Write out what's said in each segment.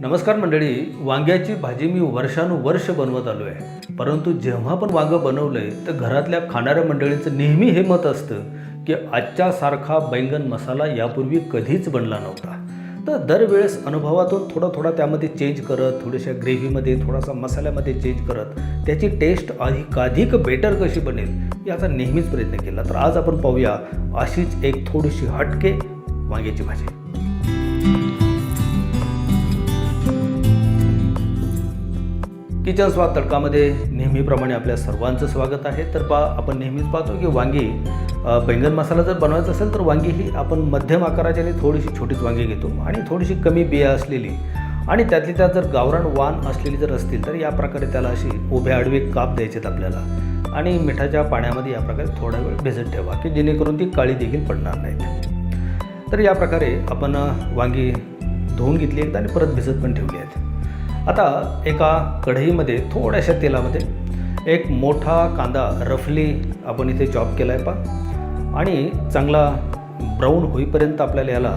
नमस्कार मंडळी वांग्याची भाजी मी वर्षानुवर्ष बनवत आलो आहे. परंतु जेव्हा पण वांगं बनवलंय तर घरातल्या खाणाऱ्या मंडळींचं नेहमी हे मत असतं की आजच्या सारखा बैंगन मसाला यापूर्वी कधीच बनला नव्हता. तर दरवेळेस अनुभवातून थोडा थोडा त्यामध्ये चेंज करत थोड्याशा ग्रेव्हीमध्ये थोडासा मसाल्यामध्ये चेंज करत त्याची टेस्ट अधिकाधिक बेटर कशी बनेल याचा नेहमीच प्रयत्न केला. तर आज आपण पाहूया अशीच एक थोडीशी हटके वांग्याची भाजी. किचन स्वाद तडकामध्ये नेहमीप्रमाणे आपल्या सर्वांचं स्वागत आहे. तर पा आपण नेहमीच पाहतो की वांगी बैंगन मसाला जर बनवायचा असेल तर वांगी ही आपण मध्यम आकाराची आणि थोडीशी छोटीच वांगी घेतो आणि थोडीशी कमी बिया असलेली आणि त्यातली त्यात जर गावरान वाण असलेली जर असतील तर या प्रकारे त्याला अशी उभ्या आडवे काप द्यायचेत आपल्याला आणि मिठाच्या पाण्यामध्ये या प्रकारे थोडा वेळ भिजत ठेवा की जेणेकरून ती काळी देखील पडणार नाहीत. तर या प्रकारे आपण वांगी धुवून घेतली आहेत आणि परत भिजत पण ठेवली आहेत. आता एका कढईमध्ये थोड्याशा तेलामध्ये एक मोठा कांदा रफली आपण इथे चॉप केला आहे पा आणि चांगला ब्राऊन होईपर्यंत आपल्याला याला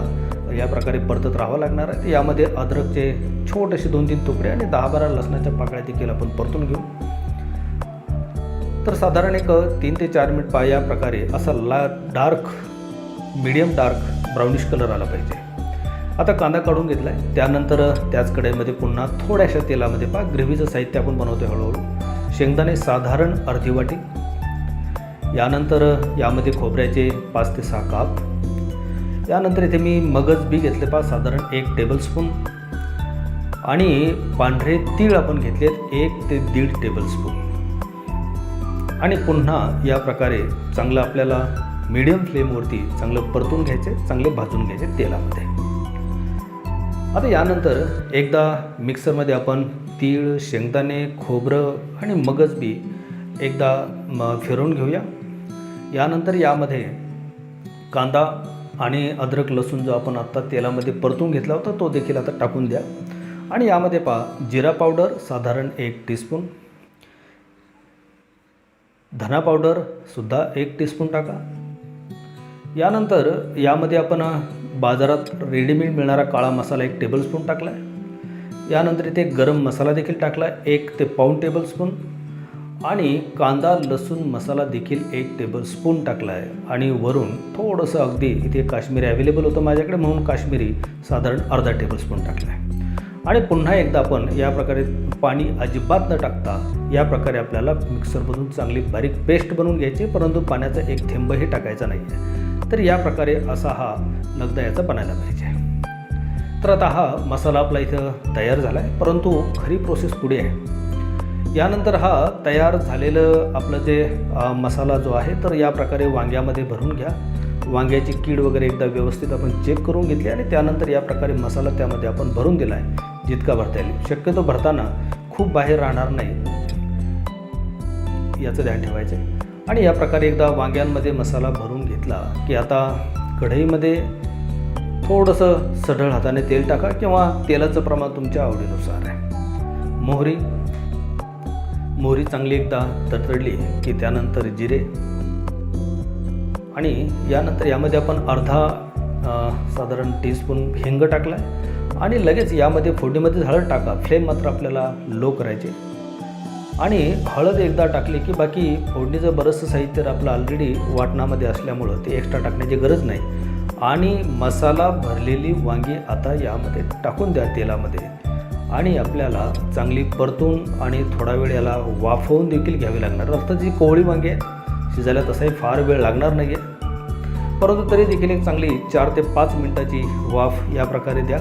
या प्रकारे परतत राहावं लागणार आहे. यामध्ये अद्रकचे छोटेसे दोन तीन तुकडे आणि दहा बारा लसणाच्या पाकळ्या देखील आपण परतून घेऊ. तर साधारण एक तीन ते चार मिनिट पा या प्रकारे असा ला dark medium dark brownish colour आला पाहिजे. आता कांदा काढून घेतला आहे त्यानंतर त्याच कढईमध्ये पुन्हा थोड्याशा तेलामध्ये पहा ग्रेव्हीचं साहित्य आपण बनवतो हळूहळू. शेंगदाणे साधारण अर्धी वाटी. यानंतर यामध्ये खोबऱ्याचे पाच ते सहा काप. यानंतर इथे मी मगज बी घेतले पा साधारण एक टेबलस्पून आणि पांढरे तीळ आपण घेतलेत एक ते दीड टेबलस्पून आणि पुन्हा या प्रकारे चांगलं आपल्याला मीडियम फ्लेमवरती चांगलं परतून घ्यायचे चांगले भाजून घ्यायचे तेलामध्ये. आता यानंतर एकदा मिक्सरमध्ये आपण तीळ शेंगदाणे खोबरं आणि मगज बी एकदा म फिरवून घेऊया. यानंतर यामध्ये कांदा आणि अद्रक लसूण जो आपण आत्ता तेलामध्ये परतून घेतला होता तो देखील आता टाकून द्या. आणि यामध्ये पहा जिरा पावडर साधारण एक टीस्पून. धना पावडरसुद्धा एक टीस्पून टाका. यानंतर यामध्ये आपण बाजारात रेडीमेड मिळणारा काळा मसाला एक टेबलस्पून टाकला आहे यानंतर इथे गरम मसाला देखील टाकला आहे एक ते पाऊण टेबलस्पून आणि कांदा लसूण मसाला देखील एक टेबलस्पून टाकला आहे आणि वरून थोडंसं अगदी इथे काश्मीरी अवेलेबल होतं माझ्याकडे म्हणून काश्मीरी साधारण अर्धा टेबलस्पून टाकला आहे आणि पुन्हा एकदा आपण या प्रकारे पाणी अजिबात न टाकता या प्रकारे आपल्याला मिक्सरमधून चांगली बारीक पेस्ट बनवून घ्यायची परंतु पाण्याचा एक थेंबही टाकायचा नाही आहे तर या प्रकारे असा हा लगदा याचा बनायला पाहिजे. तर आता हा मसाला आपला इथं तयार झाला आहे परंतु खरी प्रोसेस पुढे आहे. यानंतर हा तयार झालेलं आपलं जे मसाला जो आहे तर या प्रकारे वांग्यामध्ये भरून घ्या. वांग्याची कीड वगैरे एकदा व्यवस्थित आपण चेक करून घेतली आणि त्यानंतर या प्रकारे मसाला त्यामध्ये आपण भरून दिला आहे जितका भरता येईल. शक्यतो भरताना खूप बाहेर राहणार नाही. याचं ध्यान ठेवायचं आहे आणि या प्रकारे एकदा वांग्यांमध्ये मसाला भरून घेतला की आता कढईमध्ये थोडंसं सढळ हाताने तेल टाका किंवा तेलाचं प्रमाण तुमच्या आवडीनुसार आहे. मोहरी. मोहरी चांगली एकदा तडतडली की त्यानंतर जिरे. आणि यानंतर यामध्ये आपण अर्धा साधारण टीस्पून हिंग टाकला आहे आणि लगेच यामध्ये फोडणीमध्ये हळद टाका. फ्लेम मात्र आपल्याला लो करायचे. आणि हळद एकदा टाकली की बाकी फोडणीचं बरंचसं साहित्य आपलं ऑलरेडी वाटणामध्ये असल्यामुळं ते एक्स्ट्रा टाकण्याची गरज नाही. आणि मसाला भरलेली वांगी आता यामध्ये टाकून द्या तेलामध्ये. आणि आपल्याला चांगली परतून आणि थोडा वेळ याला वाफवून देखील घ्यावी लागणार. अर्थात जी कोवळी वांगी आहे शिजायला तसाही फार वेळ लागणार नाही आहे परंतु तरी देखील एक चांगली चार ते पाच मिनटाची वाफ या प्रकारे द्या.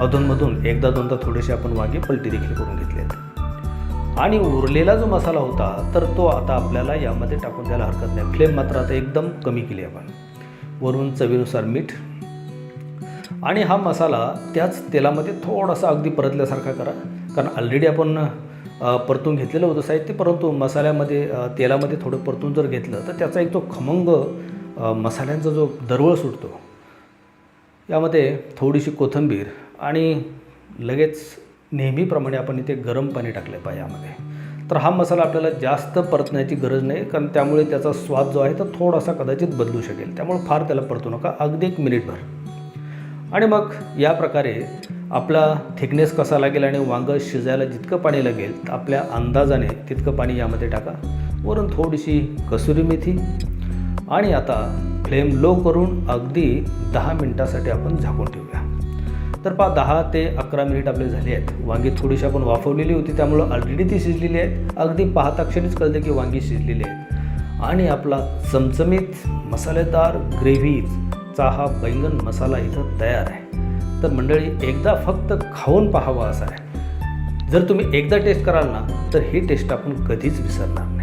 अधूनमधून एकदा दोनदा थोडेसे आपण वांगे पलटी देखील करून घेतले आहेत. आणि उरलेला जो मसाला होता तर तो आता आपल्याला यामध्ये टाकून द्यायला हरकत नाही. फ्लेम मात्र आता एकदम कमी केली आपण. वरून चवीनुसार मीठ. आणि हा मसाला त्याच तेलामध्ये थोडासा अगदी परतल्यासारखा करा. कारण ऑलरेडी आपण परतून घेतलेलं होतं साहित्य परंतु मसाल्यामध्ये तेलामध्ये थोडं परतून जर घेतलं तर त्याचा एक तो खमंग मसाल्यांचा जो दरवळ सुटतो यामध्ये थोडीशी कोथिंबीर आणि लगेच नेहमीप्रमाणे आपण इथे गरम पाणी टाकलं आहे यामध्ये. तर हा मसाला आपल्याला जास्त परतण्याची गरज नाही कारण त्यामुळे त्याचा स्वाद जो आहे तो थोडासा कदाचित बदलू शकेल. त्यामुळे फार त्याला परतू नका अगदी एक मिनिटभर. आणि मग या प्रकारे आपला थिकनेस कसा लागेल आणि वांगं शिजायला जितकं पाणी लागेल आपल्या अंदाजाने तितकं पाणी यामध्ये टाका. वरून थोडीशी कसुरी मेथी आणि आता फ्लेम लो करून अगदी दहा मिनटासाठी आपण झाकून ठेवू तर पहा दहा ते अकरा मिनिट आपले झाले आहेत. वांगी थोडीशी आपण वाफवलेली होती त्यामुळं ऑलरेडी ती शिजलेली आहेत. अगदी पाहता क्षणीच कळते की वांगी शिजलेली आहेत. आणि आपला चमचमीत मसालेदार ग्रेव्हीचा हा बैंगन मसाला इथं तयार आहे. तर मंडळी एकदा फक्त खाऊन पाहावा असा आहे. जर तुम्ही एकदा टेस्ट कराल ना तर ही टेस्ट आपण कधीच विसरणार नाही.